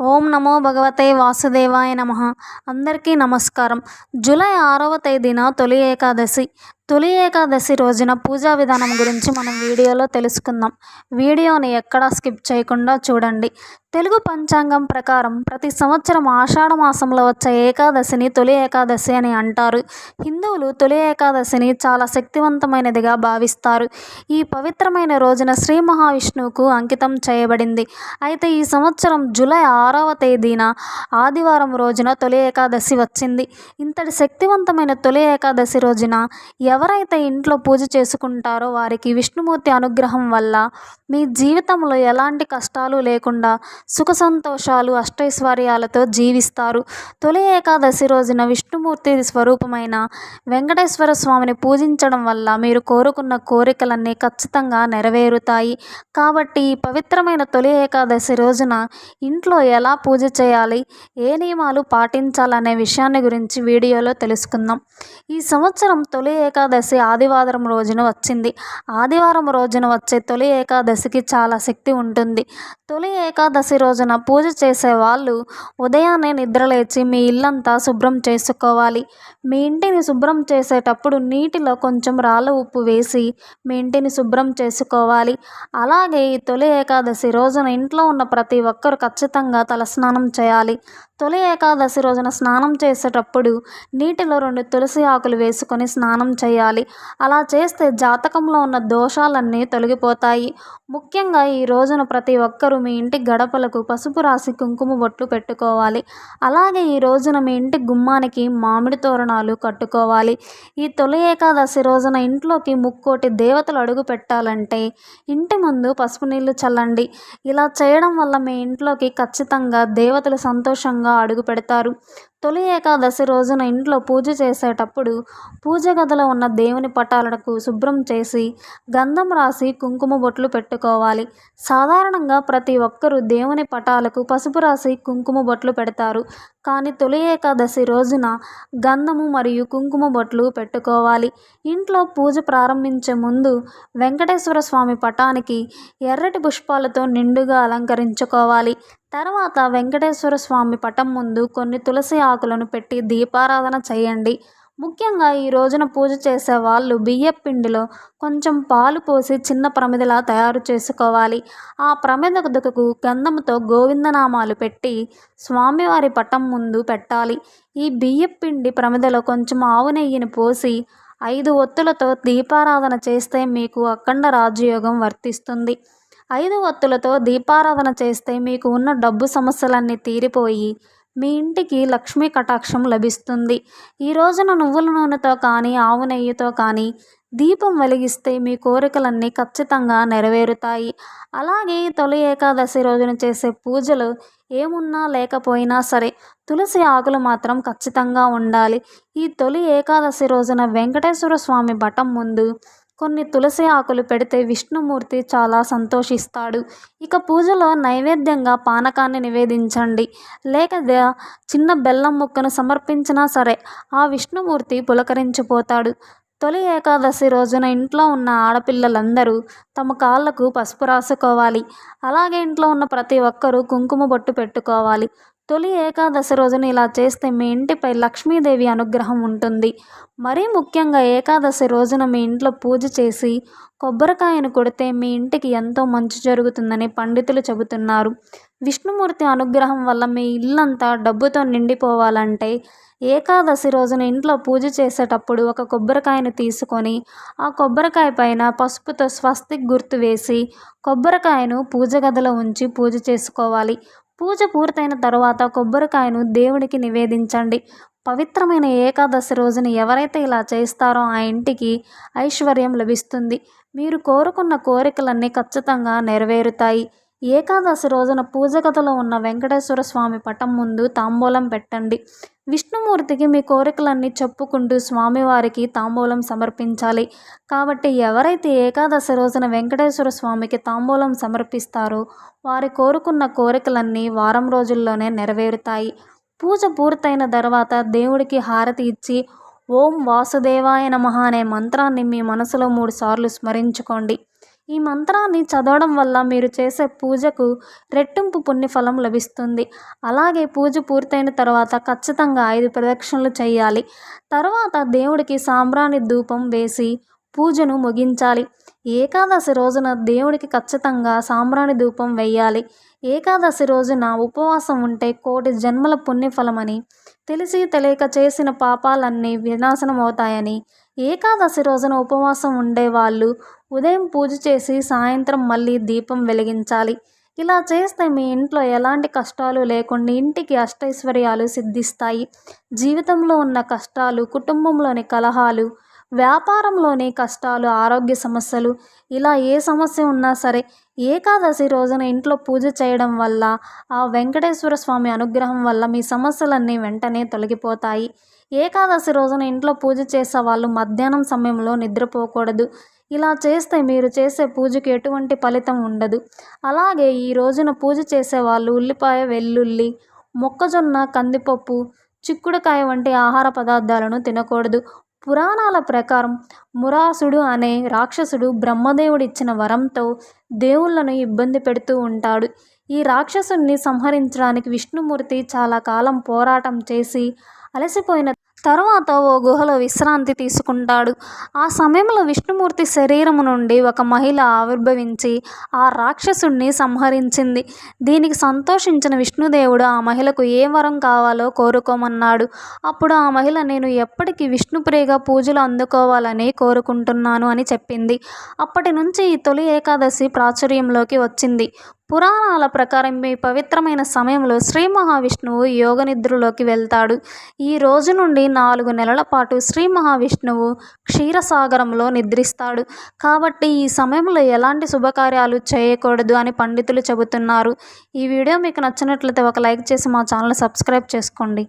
ఓం నమో భగవతే వాసుదేవాయ నమ. అందరికీ నమస్కారం. జూలై ఆరవ తేదీన తొలి ఏకాదశి. తొలి ఏకాదశి రోజున పూజా విధానం గురించి మనం వీడియోలో తెలుసుకుందాం. వీడియోని ఎక్కడా స్కిప్ చేయకుండా చూడండి. తెలుగు పంచాంగం ప్రకారం ప్రతి సంవత్సరం ఆషాఢ మాసంలో వచ్చే ఏకాదశిని తొలి ఏకాదశి అని అంటారు. హిందువులు తొలి ఏకాదశిని చాలా శక్తివంతమైనదిగా భావిస్తారు. ఈ పవిత్రమైన రోజున శ్రీ మహావిష్ణువుకు అంకితం చేయబడింది. అయితే ఈ సంవత్సరం జూలై ఆరవ తేదీన ఆదివారం రోజున తొలి ఏకాదశి వచ్చింది. ఇంతటి శక్తివంతమైన తొలి ఏకాదశి రోజున ఎవరైతే ఇంట్లో పూజ చేసుకుంటారో వారికి విష్ణుమూర్తి అనుగ్రహం వల్ల మీ జీవితంలో ఎలాంటి కష్టాలు లేకుండా సుఖ సంతోషాలు అష్టైశ్వర్యాలతో జీవిస్తారు. తొలి ఏకాదశి రోజున విష్ణుమూర్తి స్వరూపమైన వెంకటేశ్వర స్వామిని పూజించడం వల్ల మీరు కోరుకున్న కోరికలన్నీ ఖచ్చితంగా నెరవేరుతాయి. కాబట్టి ఈ పవిత్రమైన తొలి ఏకాదశి రోజున ఇంట్లో ఎలా పూజ చేయాలి ఏ నియమాలు పాటించాలనే విషయాన్ని గురించి వీడియోలో తెలుసుకుందాం. ఈ సంవత్సరం తొలి ఏకాదశి ఏకాదశి ఆదివారం రోజున వచ్చింది. ఆదివారం రోజున వచ్చే తొలి ఏకాదశికి చాలా శక్తి ఉంటుంది. తొలి ఏకాదశి రోజున పూజ చేసే వాళ్ళు ఉదయాన్నే నిద్రలేచి మీ ఇల్లంతా శుభ్రం చేసుకోవాలి. మీ ఇంటిని శుభ్రం చేసేటప్పుడు నీటిలో కొంచెం రాళ్ళ ఉప్పు వేసి మీ ఇంటిని శుభ్రం చేసుకోవాలి. అలాగే ఈ తొలి ఏకాదశి రోజున ఇంట్లో ఉన్న ప్రతి ఒక్కరు ఖచ్చితంగా తలస్నానం చేయాలి. తొలి ఏకాదశి రోజున స్నానం చేసేటప్పుడు నీటిలో రెండు తులసి ఆకులు వేసుకొని స్నానం చేయాలి. అలా చేస్తే జాతకంలో ఉన్న దోషాలన్నీ తొలగిపోతాయి. ముఖ్యంగా ఈ రోజున ప్రతి ఒక్కరూ మీ ఇంటి గడపలకు పసుపు రాసి కుంకుమ బొట్లు పెట్టుకోవాలి. అలాగే ఈ రోజున మీ ఇంటి గుమ్మానికి మామిడి తోరణాలు కట్టుకోవాలి. ఈ తొలి ఏకాదశి రోజున ఇంట్లోకి ముక్కోటి దేవతలు అడుగు పెట్టాలంటే ఇంటి ముందు పసుపు నీళ్ళు చల్లండి. ఇలా చేయడం వల్ల మీ ఇంట్లోకి ఖచ్చితంగా దేవతలు సంతోషంగా అడుగు పెడతారు. తొలి ఏకాదశి రోజున ఇంట్లో పూజ చేసేటప్పుడు పూజ గదిలో ఉన్న దేవుని పటాలకు శుభ్రం చేసి గంధం రాసి కుంకుమ బొట్లు పెట్టుకోవాలి. సాధారణంగా ప్రతి ఒక్కరూ దేవుని పటాలకు పసుపు రాసి కుంకుమ బొట్లు పెడతారు. కానీ తొలి ఏకాదశి రోజున గంధము మరియు కుంకుమ బొట్లు పెట్టుకోవాలి. ఇంట్లో పూజ ప్రారంభించే ముందు వెంకటేశ్వర స్వామి పటానికి ఎర్రటి పుష్పాలతో నిండుగా అలంకరించుకోవాలి. తర్వాత వెంకటేశ్వర స్వామి పటం ముందు కొన్ని తులసి ఆకులను పెట్టి దీపారాధన చేయండి. ముఖ్యంగా ఈ రోజున పూజ చేసే వాళ్ళు బియ్యం పిండిలో కొంచెం పాలు పోసి చిన్న ప్రమిదలా తయారు చేసుకోవాలి. ఆ ప్రమిదకు గంధంతో గోవిందనామాలు పెట్టి స్వామివారి పటం ముందు పెట్టాలి. ఈ బియ్యం పిండి ప్రమిదలో కొంచెం ఆవు నెయ్యిని పోసి ఐదు ఒత్తులతో దీపారాధన చేస్తే మీకు అఖండ రాజయోగం వర్తిస్తుంది. ఐదు ఒత్తులతో దీపారాధన చేస్తే మీకు ఉన్న డబ్బు సమస్యలన్నీ తీరిపోయి మీ ఇంటికి లక్ష్మీ కటాక్షం లభిస్తుంది. ఈ రోజున నువ్వుల నూనెతో కానీ ఆవు నెయ్యితో కానీ దీపం వెలిగిస్తే మీ కోరికలన్నీ ఖచ్చితంగా నెరవేరుతాయి. అలాగే తొలి ఏకాదశి రోజున చేసే పూజలు ఏమున్నా లేకపోయినా సరే తులసి ఆకులు మాత్రం ఖచ్చితంగా ఉండాలి. ఈ తొలి ఏకాదశి రోజున వెంకటేశ్వర స్వామి బటం ముందు కొన్ని తులసి ఆకులు పెడితే విష్ణుమూర్తి చాలా సంతోషిస్తాడు. ఇక పూజలో నైవేద్యంగా పానకాన్ని నివేదించండి. లేక చిన్న బెల్లం ముక్కను సమర్పించినా సరే ఆ విష్ణుమూర్తి పులకరించిపోతాడు. తొలి ఏకాదశి రోజున ఇంట్లో ఉన్న ఆడపిల్లలందరూ తమ కాళ్ళకు పసుపు రాసుకోవాలి. అలాగే ఇంట్లో ఉన్న ప్రతి ఒక్కరూ కుంకుమ బొట్టు పెట్టుకోవాలి. తొలి ఏకాదశి రోజున ఇలా చేస్తే మీ ఇంటిపై లక్ష్మీదేవి అనుగ్రహం ఉంటుంది. మరీ ముఖ్యంగా ఏకాదశి రోజున మీ ఇంట్లో పూజ చేసి కొబ్బరికాయను కొడితే మీ ఇంటికి ఎంతో మంచి జరుగుతుందని పండితులు చెబుతున్నారు. విష్ణుమూర్తి అనుగ్రహం వల్ల మీ ఇల్లంతా డబ్బుతో నిండిపోవాలంటే ఏకాదశి రోజున ఇంట్లో పూజ చేసేటప్పుడు ఒక కొబ్బరికాయను తీసుకొని ఆ కొబ్బరికాయ పైన పసుపుతో స్వస్తిక్ గుర్తు వేసి కొబ్బరికాయను పూజ గదిలో ఉంచి పూజ చేసుకోవాలి. పూజ పూర్తయిన తర్వాత కొబ్బరికాయను దేవుడికి నివేదించండి. పవిత్రమైన ఏకాదశి రోజున ఎవరైతే ఇలా చేస్తారో ఆ ఇంటికి ఐశ్వర్యం లభిస్తుంది. మీరు కోరుకున్న కోరికలన్నీ ఖచ్చితంగా నెరవేరుతాయి. ఏకాదశి రోజున పూజ గదిలో ఉన్న వెంకటేశ్వర స్వామి పటం ముందు తాంబూలం పెట్టండి. విష్ణుమూర్తికి మీ కోరికలన్నీ చెప్పుకుంటూ స్వామివారికి తాంబూలం సమర్పించాలి. కాబట్టి ఎవరైతే ఏకాదశి రోజున వెంకటేశ్వర స్వామికి తాంబూలం సమర్పిస్తారో వారి కోరుకున్న కోరికలన్నీ వారం రోజుల్లోనే నెరవేరుతాయి. పూజ పూర్తయిన తర్వాత దేవుడికి హారతి ఇచ్చి ఓం వాసుదేవాయ నమ అనే మంత్రాన్ని మీ మనసులో మూడుసార్లు స్మరించుకోండి. ఈ మంత్రాన్ని చదవడం వల్ల మీరు చేసే పూజకు రెట్టింపు పుణ్యఫలం లభిస్తుంది. అలాగే పూజ పూర్తయిన తర్వాత ఖచ్చితంగా ఐదు ప్రదక్షిణలు చేయాలి. తర్వాత దేవుడికి సాంబ్రాణి ధూపం వేసి పూజను ముగించాలి. ఏకాదశి రోజున దేవుడికి ఖచ్చితంగా సాంబ్రాణి ధూపం వేయాలి. ఏకాదశి రోజున ఉపవాసం ఉంటే కోటి జన్మల పుణ్యఫలమని తెలిసి తెలియక చేసిన పాపాలన్నీ వినాశనం అవుతాయని ఏకాదశి రోజున ఉపవాసం ఉండేవాళ్ళు ఉదయం పూజ చేసి సాయంత్రం మళ్ళీ దీపం వెలిగించాలి. ఇలా చేస్తే మీ ఇంట్లో ఎలాంటి కష్టాలు లేకుండా ఇంటికి అష్టైశ్వర్యాలు సిద్ధిస్తాయి. జీవితంలో ఉన్న కష్టాలు కుటుంబంలోని కలహాలు వ్యాపారంలోని కష్టాలు ఆరోగ్య సమస్యలు ఇలా ఏ సమస్య ఉన్నా సరే ఏకాదశి రోజున ఇంట్లో పూజ చేయడం వల్ల ఆ వెంకటేశ్వర స్వామి అనుగ్రహం వల్ల మీ సమస్యలన్నీ వెంటనే తొలగిపోతాయి. ఏకాదశి రోజున ఇంట్లో పూజ చేసే వాళ్ళు మధ్యాహ్నం సమయంలో నిద్రపోకూడదు. ఇలా చేస్తే మీరు చేసే పూజకి ఎటువంటి ఫలితం ఉండదు. అలాగే ఈ రోజున పూజ చేసే వాళ్ళు ఉల్లిపాయ వెల్లుల్లి మొక్కజొన్న కందిపప్పు చిక్కుడుకాయ వంటి ఆహార పదార్థాలను తినకూడదు. పురాణాల ప్రకారం మురాసుడు అనే రాక్షసుడు బ్రహ్మదేవుడు ఇచ్చిన వరంతో దేవుళ్ళను ఇబ్బంది పెడుతూ ఉంటాడు. ఈ రాక్షసుని సంహరించడానికి విష్ణుమూర్తి చాలా కాలం పోరాటం చేసి అలసిపోయిన తర్వాత ఓ గుహలో విశ్రాంతి తీసుకుంటాడు. ఆ సమయంలో విష్ణుమూర్తి శరీరము నుండి ఒక మహిళ ఆవిర్భవించి ఆ రాక్షసుణ్ణి సంహరించింది. దీనికి సంతోషించిన విష్ణుదేవుడు ఆ మహిళకు ఏ వరం కావాలో కోరుకోమన్నాడు. అప్పుడు ఆ మహిళ నేను ఎప్పటికీ విష్ణుప్రియగా పూజలు అందుకోవాలని కోరుకుంటున్నాను అని చెప్పింది. అప్పటి నుంచి ఈ తొలి ఏకాదశి ప్రాచుర్యంలోకి వచ్చింది. పురాణాల ప్రకారం ఈ పవిత్రమైన సమయంలో శ్రీ మహావిష్ణువు యోగ నిద్రలోకి వెళ్తాడు. ఈ రోజు నుండి నాలుగు నెలల పాటు శ్రీ మహావిష్ణువు క్షీరసాగరంలో నిద్రిస్తాడు. కాబట్టి ఈ సమయంలో ఎలాంటి శుభకార్యాలు చేయకూడదు అని పండితులు చెబుతున్నారు. ఈ వీడియో మీకు నచ్చినట్లయితే ఒక లైక్ చేసి మా ఛానల్ సబ్స్క్రైబ్ చేసుకోండి.